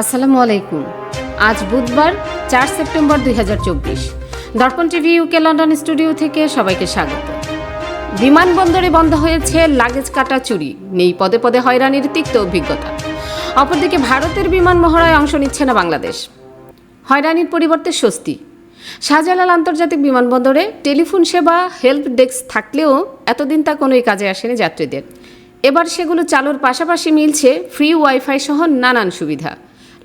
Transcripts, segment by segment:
আসসালামু আলাইকুম। আজ বুধবার, চার সেপ্টেম্বর দুই হাজার চব্বিশ। দর্পণ টিভি ইউকে লন্ডন স্টুডিও থেকে সবাইকে স্বাগত। বিমানবন্দরে বন্ধ হয়েছে লাগেজ কাটা চুরি। নেই পদে পদে হয়রানির তিক্ত অভিজ্ঞতা। অপরদিকে ভারতের বিমান মহড়ায় অংশ নিচ্ছে না বাংলাদেশ। হয়রানির পরিবর্তে স্বস্তি। শাহজালাল আন্তর্জাতিক বিমানবন্দরে টেলিফোন সেবা, হেল্প ডেস্ক থাকলেও এতদিন তা কোনোই কাজে আসেনি যাত্রীদের। এবার সেগুলো চালুর পাশাপাশি মিলছে ফ্রি ওয়াইফাই সহ নানান সুবিধা।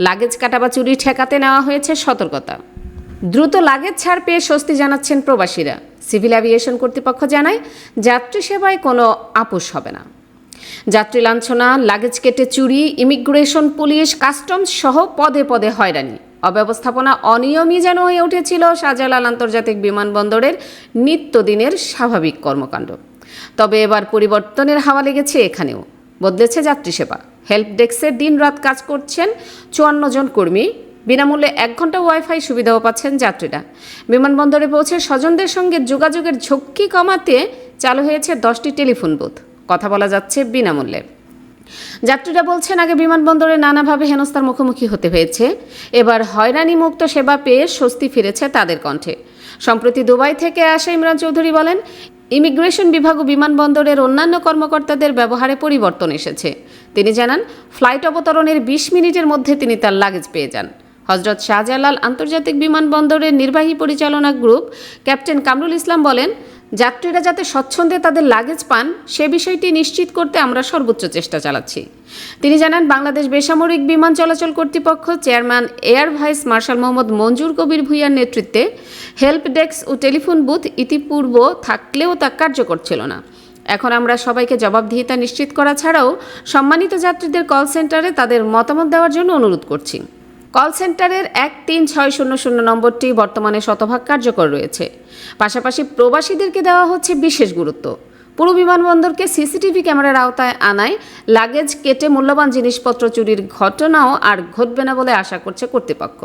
লাগেজ কাটা বা চুরি ঠেকাতে নেওয়া হয়েছে সতর্কতা। দ্রুত লাগেজ ছাড় পেয়ে স্বস্তি জানাচ্ছেন প্রবাসীরা। সিভিল অ্যাভিয়েশন কর্তৃপক্ষ জানায়, যাত্রী সেবায় কোনো আপোষ হবে না। যাত্রী লাঞ্ছনা, লাগেজ কেটে চুরি, ইমিগ্রেশন, পুলিশ, কাস্টমস সহ পদে পদে হয়রানি। অব্যবস্থাপনা অনিয়মই যেন হয়ে উঠেছিল শাহজালাল আন্তর্জাতিক বিমানবন্দরের নিত্যদিনের স্বাভাবিক কর্মকাণ্ড। তবে এবার পরিবর্তনের হাওয়া লেগেছে এখানেও। বদলেছে যাত্রী সেবা। হেল্প ডেস্কে দিন রাত কাজ করছেন চুয়ান্ন জন কর্মী। বিনামূল্যে এক ঘণ্টা ওয়াইফাই সুবিধাও পাচ্ছেন যাত্রীরা। বিমানবন্দরে পৌঁছে স্বজনদের সঙ্গে যোগাযোগের ঝক্কি কমাতে চালু হয়েছে দশটি টেলিফোন বুথ। কথা বলা যাচ্ছে বিনামূল্যে। যাত্রীরা বলছেন, আগে বিমানবন্দরে নানাভাবে হেনস্থার মুখোমুখি হতে হয়েছে। এবার হয়রানি মুক্ত সেবা পেয়ে স্বস্তি ফিরেছে তাদের কণ্ঠে। সম্প্রতি দুবাই থেকে আসা ইমরান চৌধুরী বলেন ইমিগ্রেশন বিভাগ ও বিমানবন্দরের অন্যান্য কর্মকর্তাদের ব্যবহারে পরিবর্তন এসেছে। তিনি জানান, ফ্লাইট অবতরণের বিশ মিনিটের মধ্যে তিনি তার লাগেজ পেয়ে যান। হজরত শাহজালাল আন্তর্জাতিক বিমানবন্দরের নির্বাহী পরিচালনা গ্রুপ ক্যাপ্টেন কামরুল ইসলাম বলেন যাত্রীরা যাতে স্বচ্ছন্দে তাদের লাগেজ পান, সে বিষয়টি নিশ্চিত করতে আমরা সর্বোচ্চ চেষ্টা চালাচ্ছি। তিনি জানান, বাংলাদেশ বেসামরিক বিমান চলাচল কর্তৃপক্ষ chairman, air vice marshal Mohammad Manzur Kabir ভুইয়ার নেতৃত্বে হেল্প ডেস্ক ও টেলিফোন বুথ ইতিপূর্ব থাকলেও তা কার্যকর ছিল না। এখন আমরা সবাইকে জবাবদিহিতা নিশ্চিত করা ছাড়াও সম্মানিত যাত্রীদের কল সেন্টারে তাদের মতামত দেওয়ার জন্য অনুরোধ করছি। কল সেন্টারের এক তিন ছয় শূন্য শূন্য নম্বরটি বর্তমানে শতভাগ কার্যকর রয়েছে। পাশাপাশি প্রবাসীদেরকে দেওয়া হচ্ছে বিশেষ গুরুত্ব। পুরো বিমানবন্দরকে সিসিটিভি ক্যামেরার আওতায় আনায় লাগেজ কেটে মূল্যবান জিনিসপত্র চুরির ঘটনাও আর ঘটবে না বলে আশা করছে কর্তৃপক্ষ।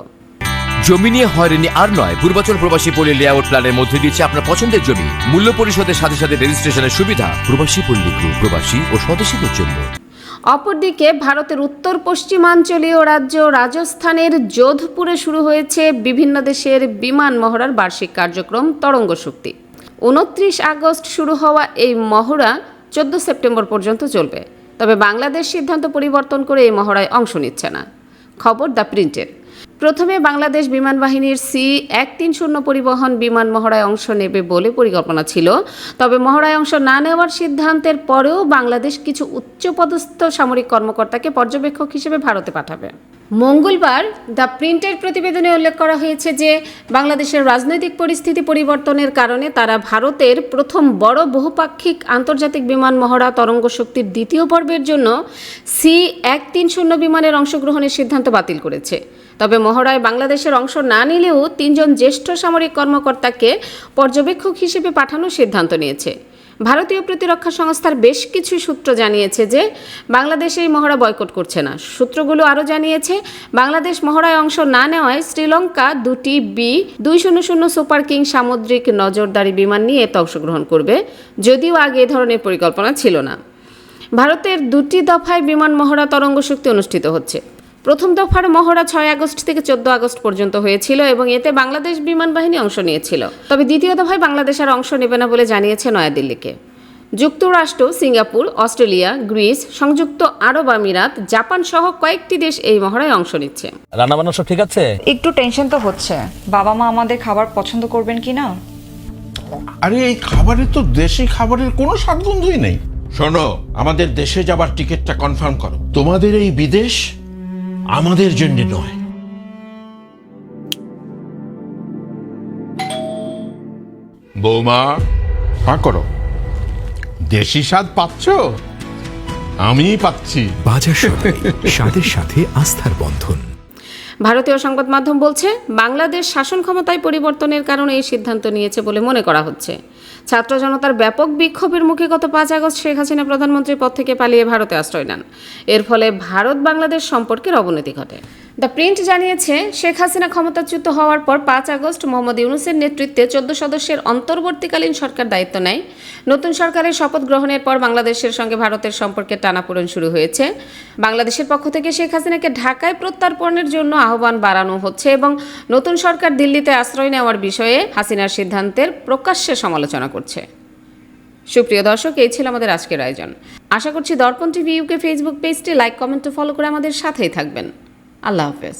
জমি নিয়ে হয়রানি আর নয় পূর্বাচল প্রবাসী পল্লী লেআউট প্ল্যানের মধ্যে দিচ্ছে আপনার পছন্দের জমি। মূল্য পরিশোধের সাথে সাথে রেজিস্ট্রেশনের সুবিধা। প্রবাসী পল্লী গ্রুপ প্রবাসী ও স্বদেশীদের জন্য। অপরদিকে ভারতের উত্তর পশ্চিমাঞ্চলীয় রাজ্য রাজস্থানের যোধপুরে শুরু হয়েছে বিভিন্ন দেশের বিমান মহড়ার বার্ষিক কার্যক্রম তরঙ্গ শক্তি। উনত্রিশ আগস্ট শুরু হওয়া এই মহড়া চোদ্দ সেপ্টেম্বর পর্যন্ত চলবে। তবে বাংলাদেশ সিদ্ধান্ত পরিবর্তন করে এই মহড়ায় অংশ নিচ্ছে না। খবর দ্য প্রিন্টের। প্রথমে বাংলাদেশ বিমান বাহিনীর সি এক তিন শূন্য পরিবহন বিমান মহড়ায় অংশ নেবে বলে পরিকল্পনা ছিল। তবে মহড়ায় অংশ না নেওয়ার সিদ্ধান্তের পরেও বাংলাদেশ কিছু উচ্চপদস্থ সামরিক কর্মকর্তাকে পর্যবেক্ষক হিসেবে ভারতে পাঠাবে। মঙ্গলবার দ্য প্রিন্টের প্রতিবেদনে উল্লেখ করা হয়েছে যে, বাংলাদেশের রাজনৈতিক পরিস্থিতি পরিবর্তনের কারণে তারা ভারতের প্রথম বড় বহুপাক্ষিক আন্তর্জাতিক বিমান মহড়া তরঙ্গ শক্তির দ্বিতীয় পর্বের জন্য সি এক তিন শূন্য বিমানের অংশগ্রহণের সিদ্ধান্ত বাতিল করেছে। তবে মহড়ায় বাংলাদেশের অংশ না নিলেও তিনজন জ্যেষ্ঠ সামরিক কর্মকর্তাকে পর্যবেক্ষক হিসেবে পাঠানোর সিদ্ধান্ত নিয়েছে। ভারতীয় প্রতিরক্ষা সংস্থার বেশ কিছু সূত্র জানিয়েছে যে, বাংলাদেশ এই মহড়া বয়কট করছে না। সূত্রগুলো আরও জানিয়েছে, বাংলাদেশ মহড়ায় অংশ না নেওয়ায় শ্রীলঙ্কা দুটি বি দুই শূন্য শূন্য সুপার কিং সামুদ্রিক নজরদারি বিমান নিয়ে এতে অংশগ্রহণ করবে, যদিও আগে এ ধরনের পরিকল্পনা ছিল না। ভারতের দুটি দফায় বিমান মহড়া তরঙ্গ শক্তি অনুষ্ঠিত হচ্ছে। প্রথম দফার মহড়া ছয় আগস্ট থেকে চোদ্দ আগস্ট পর্যন্ত হয়েছিল এবং এতে বাংলাদেশ বিমান বাহিনী অংশ নিয়েছিল। তবে দ্বিতীয় দফায় বাংলাদেশ আর অংশ নেবে না বলে জানিয়েছে নয়াদিল্লিকে। যুক্তরাষ্ট্র সিঙ্গাপুর অস্ট্রেলিয়া গ্রিস সংযুক্ত আরব আমিরাত জাপান সহ কয়েকটি দেশ এই মহড়ায় অংশ নিচ্ছে। রান্না বান্না সব ঠিক আছে? একটু টেনশন তো হচ্ছে। বাবা মা আমাদের খাবার পছন্দ করবেন কি না আরে এই খাবারে তো দেশি খাবারের কোনো স্বাদগন্ধই নেই। শোনো আমাদের দেশে যাবার টিকিটটা কনফার্ম করো। তোমাদের এই বিদেশ আমাদের জন্য নয়। বৌমা হ্যাঁ করো। দেশি স্বাদ পাচ্ছ? আমি পাচ্ছি। বাজার সদাই স্বাদের সাথে আস্থার বন্ধন। ভারতীয় সংবাদ মাধ্যম বলছে বাংলাদেশ শাসন ক্ষমতায় পরিবর্তনের কারণে এই সিদ্ধান্ত নিয়েছে বলে মনে করা হচ্ছে। ছাত্র জনতার ব্যাপক বিক্ষোভের মুখে গত পাঁচ আগস্ট শেখ হাসিনা প্রধানমন্ত্রীর পদ থেকে পালিয়ে ভারতে আশ্রয় নেন। এর ফলে ভারত বাংলাদেশ সম্পর্কের অবনতি ঘটে। দ্য প্রিন্ট জানিয়েছে, শেখ হাসিনা ক্ষমতাচ্যুত হওয়ার পর পাঁচ আগস্ট মোহাম্মদ ইউনুসের নেতৃত্বে চোদ্দ সদস্যের অন্তর্বর্তীকালীন সরকার দায়িত্ব নেয়। নতুন সরকারের শপথ গ্রহণের পর বাংলাদেশের সঙ্গে ভারতের সম্পর্কের টানাপোড়েন শুরু হয়েছে। বাংলাদেশের পক্ষ থেকে শেখ হাসিনাকে ঢাকায় প্রত্যার্পণের জন্য আহ্বান বাড়ানো হচ্ছে এবং নতুন সরকার দিল্লিতে আশ্রয় নেওয়ার বিষয়ে হাসিনার সিদ্ধান্তের প্রকাশ্যে সমালোচনা করছে। সুপ্রিয় দর্শক, এই ছিল আমাদের আজকের আয়োজন। আশা করছি দর্পণ টিভি ইউকে ফেসবুক পেজটি লাইক, কমেন্ট ফলো করে আমাদের সাথেই থাকবেন। আল্লাহ হাফেজ